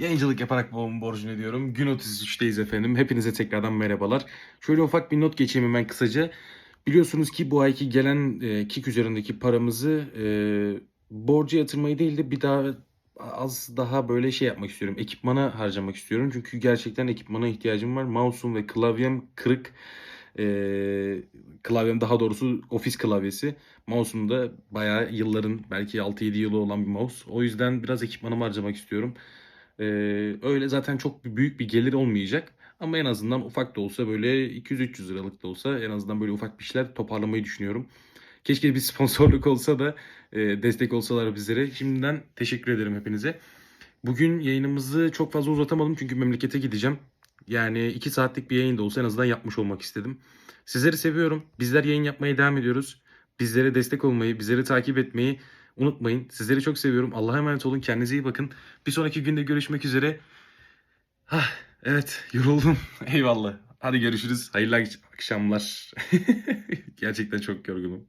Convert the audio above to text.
Yayıncılık yaparak babamın borcunu ödüyorum. Gün 33'teyiz efendim. Hepinize tekrardan merhabalar. Şöyle ufak bir not geçeyim hemen kısaca. Biliyorsunuz ki bu ayki gelen e, Kik üzerindeki paramızı e, borca yatırmayı değil de bir daha az daha böyle şey yapmak istiyorum. Ekipmana harcamak istiyorum. Çünkü gerçekten ekipmana ihtiyacım var. Mouse'um ve klavyem kırık. E, klavyem daha doğrusu ofis klavyesi. Mouse'um da bayağı yılların belki 6-7 yılı olan bir mouse. O yüzden biraz ekipmanımı harcamak istiyorum. Ee, öyle zaten çok büyük bir gelir olmayacak. Ama en azından ufak da olsa böyle 200-300 liralık da olsa en azından böyle ufak bir şeyler toparlamayı düşünüyorum. Keşke bir sponsorluk olsa da e, destek olsalar bizlere. Şimdiden teşekkür ederim hepinize. Bugün yayınımızı çok fazla uzatamadım çünkü memlekete gideceğim. Yani 2 saatlik bir yayın da olsa en azından yapmış olmak istedim. Sizleri seviyorum. Bizler yayın yapmaya devam ediyoruz. Bizlere destek olmayı, bizleri takip etmeyi unutmayın. Sizleri çok seviyorum. Allah'a emanet olun. Kendinize iyi bakın. Bir sonraki günde görüşmek üzere. Hah, evet yoruldum. Eyvallah. Hadi görüşürüz. Hayırlı akşamlar. Gerçekten çok yorgunum.